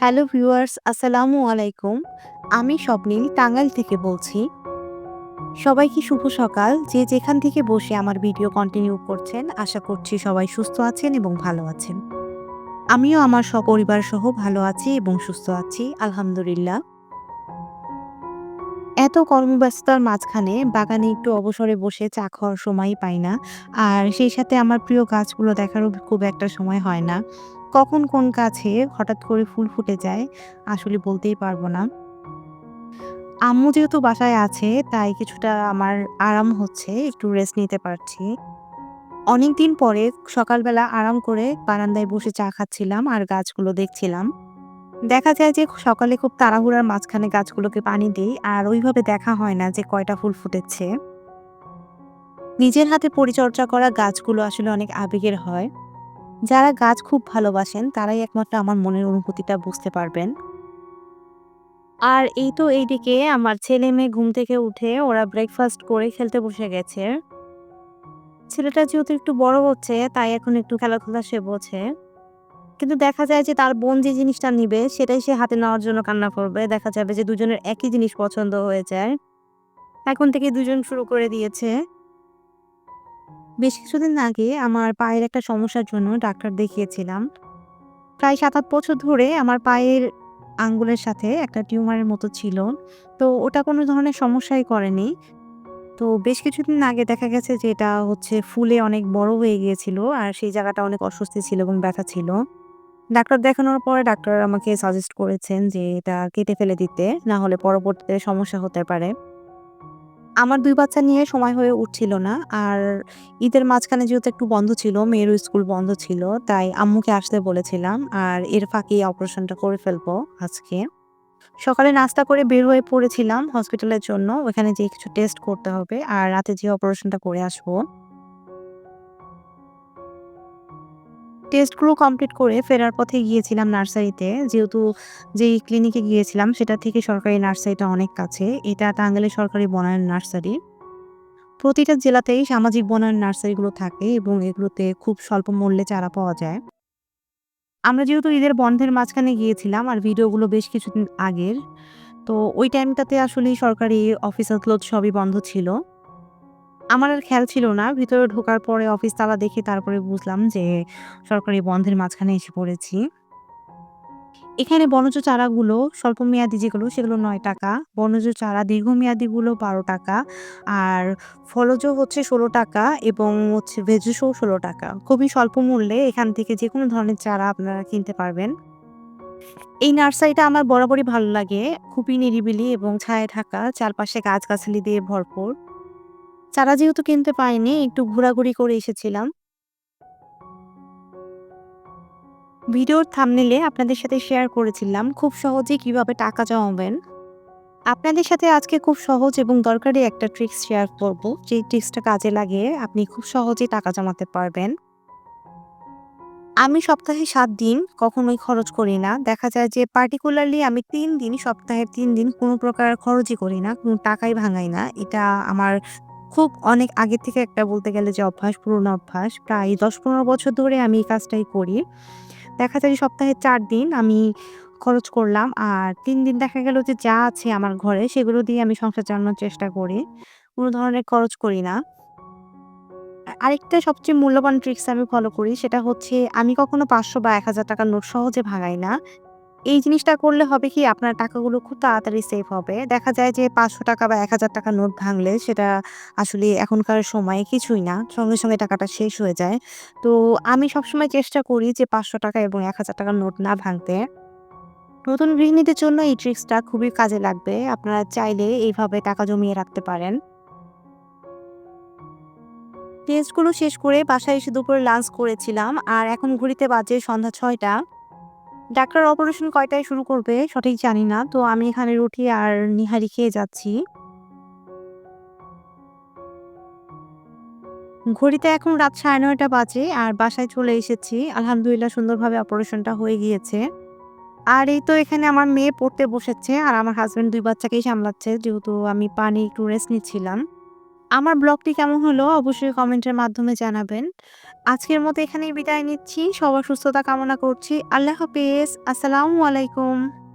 Hello viewers, আসসালামু আলাইকুম। আমি স্বপ্নিল টাঙ্গাইল থেকে বলছি। সবাইকে শুভ সকাল। যে যেখান থেকে বসে আমার ভিডিও কন্টিনিউ করছেন, আশা করছি সবাই সুস্থ আছেন এবং ভালো আছেন। আমিও আমার সপরিবার সহ ভালো আছি এবং সুস্থ আছি, আলহামদুলিল্লাহ। এত কর্মব্যস্ততার মাঝখানে বাগানে একটু অবসরে বসে চা খাওয়ার সময়ই পাই না। আর সেই সাথে আমার প্রিয় গাছগুলো দেখারও খুব একটা সময় হয় না। কখন কোন গাছে হঠাৎ করে ফুল ফুটে যায় আসলে বলতেই পারব না। আম্মু যেহেতু বাসায় আছে, তাই কিছুটা আমার আরাম হচ্ছে, একটু রেস্ট নিতে পারছি। অনেক দিন পরে সকালবেলা আরাম করে বারান্দায় বসে চা খাচ্ছিলাম আর গাছগুলো দেখছিলাম। দেখা যায় যে সকালে খুব তাড়াহুড়ার মাঝখানে গাছগুলোকে পানি দিই আর ওইভাবে দেখা হয় না যে কয়টা ফুল ফুটেছে। নিজের হাতে পরিচর্যা করা গাছগুলো আসলে অনেক আবেগের হয়। যারা গাছ খুব ভালোবাসেন, তারাই একমাত্র আমার মনের অনুভূতিটা বুঝতে পারবেন। আর এই তো এইদিকে আমার ছেলে মেয়ে ঘুম থেকে উঠে ওরা ব্রেকফাস্ট করে খেলতে বসে গেছে। ছেলেটা যেহেতু একটু বড় হচ্ছে, তাই এখন একটু খেলাধুলা সে বোঝে। কিন্তু দেখা যায় যে তার বোন যে জিনিসটা নিবে, সেটাই সে হাতে নেওয়ার জন্য কান্না করবে। দেখা যাবে যে দুজনের একই জিনিস পছন্দ হয়ে যায়। এখন থেকে দুজন শুরু করে দিয়েছে। বেশ কিছুদিন আগে আমার পায়ের একটা সমস্যার জন্য ডাক্তার দেখিয়েছিলাম। প্রায় সাত, আট বছর ধরে আমার পায়ের আঙ্গুলের সাথে একটা টিউমারের মতো ছিল। তো ওটা কোনো ধরনের সমস্যাই করেনি। তো বেশ কিছুদিন আগে দেখা গেছে যে এটা হচ্ছে ফুলে অনেক বড় হয়ে গিয়েছিল আর সেই জায়গাটা অনেক অস্বস্তি ছিল এবং ব্যথা ছিল। ডাক্তার দেখানোর পরে ডাক্তার আমাকে সাজেস্ট করেছেন যে এটা কেটে ফেলে দিতে, না হলে পরবর্তীতে সমস্যা হতে পারে। আমার দুই বাচ্চা নিয়ে সময় হয়ে উঠছিল না। আর ঈদের মাঝখানে যেহেতু একটু বন্ধ ছিল, মেয়েরও স্কুল বন্ধ ছিল। তাই আম্মুকে আসতে বলেছিলাম। আর এর ফাঁকে অপারেশনটা করে ফেলব আজকে। সকালে নাস্তা করে বের হয়ে পড়েছিলাম হসপিটালের জন্য। ওখানে যে কিছু টেস্ট করতে হবে। আর রাতে যে অপারেশনটা করে আসব। টেস্টগুলো কমপ্লিট করে ফেরার পথে গিয়েছিলাম নার্সারিতে। যেহেতু যেই ক্লিনিকে গিয়েছিলাম, সেটা থেকে সরকারি নার্সারিটা অনেক কাছে। এটা টাঙ্গাইলের সরকারি বনায়ন নার্সারি। প্রতিটা জেলাতেই সামাজিক বনায়ন নার্সারিগুলো থাকে এবং এগুলোতে খুব স্বল্প মূল্যে চারা পাওয়া যায়। আমরা যেহেতু ঈদের বন্ধের মাঝখানে গিয়েছিলাম আর ভিডিওগুলো বেশ কিছুদিন আগের। তো ওই টাইমটাতে আসলেই সরকারি অফিস আদালত সবই বন্ধ ছিল। আমার আর খেয়াল ছিল না। ভিতরে ঢোকার পরে অফিস তালা দেখে তারপরে বুঝলাম যে সরকারি বন্ধের মাঝখানে এসে পড়েছি। এখানে বনজ চারাগুলো স্বল্পমেয়াদী যেগুলো, সেগুলো নয় টাকা বনজ চারা দীর্ঘমেয়াদীগুলো ৳১২ আর ফলজ হচ্ছে ৳১৬ এবং হচ্ছে ভেজসও ষোলো টাকা খুবই স্বল্প মূল্যে এখান থেকে যে কোনো ধরনের চারা আপনারা কিনতে পারবেন। এই নার্সারিটা আমার বরাবরই ভালো লাগে। খুবই নিরিবিলি এবং ছায়ায় ঢাকা। চারপাশে গাছগাছালি দিয়ে ভরপুর। চারা যেহেতু কিনতে পাইনি, একটু ঘোরাঘুরি করে এসেছিলাম। ভিডিওর থাম্বনেইলে আপনাদের সাথে শেয়ার করেছিলাম খুব সহজেই কীভাবে টাকা জমাবেন। আপনাদের সাথে আজকে খুব সহজ এবং দরকারি একটা ট্রিক্স শেয়ার করব। যেই ট্রিক্সটা কাজে লাগিয়ে আপনি খুব সহজেই টাকা জমাতে পারবেন। আমি সপ্তাহে সাত দিন কখনোই খরচ করি না। দেখা যায় যে পার্টিকুলারলি আমি তিন দিন, সপ্তাহে তিন দিন কোনো প্রকার খরচই করি না। কোনো টাকাই ভাঙাই না। এটা আমার খুব অনেক আগে থেকে একটা বলতে গেলে যে অভ্যাস, পুরনো অভ্যাস। প্রায় দশ পনেরো বছর ধরে আমি এই কাজটাই করি। দেখা যায় সপ্তাহে চার দিন আমি খরচ করলাম। আর তিন দিন দেখা গেল যে যা আছে আমার ঘরে সেগুলো দিয়ে আমি সংসার চালানোর চেষ্টা করি। কোনো ধরনের খরচ করি না। আরেকটা সবচেয়ে মূল্যবান ট্রিক্স আমি ফলো করি সেটা হচ্ছে আমি কখনো ৫০০ বা ৳১,০০০ নোট সহজে ভাঙাই না। এই জিনিসটা করলে হবে কি আপনার টাকাগুলো খুব তাড়াতাড়ি সেভ হবে। দেখা যায় যে ৳৫০০ বা ৳১,০০০ নোট ভাঙলে সেটা আসলে এখনকার সময়ে কিছুই না। সঙ্গে, সঙ্গে টাকাটা শেষ হয়ে যায়। তো আমি সবসময় চেষ্টা করি যে ৳৫০০ এবং ৳১,০০০ নোট না ভাঙতে। নতুন গৃহিণীদের জন্য এই ট্রিক্সটা খুবই কাজে লাগবে। আপনারা চাইলে এইভাবে টাকা জমিয়ে রাখতে পারেন। টেস্টগুলো শেষ করে বাসায় এসে দুপুরে লাঞ্চ করেছিলাম। আর এখন ঘড়িতে বাজে সন্ধ্যা ৬টা। ডাক্তার অপারেশন কয়টায় শুরু করবে সঠিক জানি না। তো আমি এখানে রুটি আর নিহারি খেয়ে যাচ্ছি। ঘড়িতে এখন রাত ৯:৩০ বাজে আর বাসায় চলে এসেছি। আলহামদুলিল্লাহ সুন্দরভাবে অপারেশনটা হয়ে গিয়েছে। আর এই তো এখানে আমার মেয়ে পড়তে বসেছে আর আমার হাজব্যান্ড দুই বাচ্চাকেই সামলাচ্ছে। যেহেতু আমি পানি একটু রেস্ট নিচ্ছিলাম। আমার ব্লগটি কেমন হলো অবশ্যই কমেন্টের মাধ্যমে জানাবেন। আজকের মতো এখানেই বিদায় নিচ্ছি। সবার সুস্থতা কামনা করছি। আল্লাহ হাফিজ আসসালামু আলাইকুম।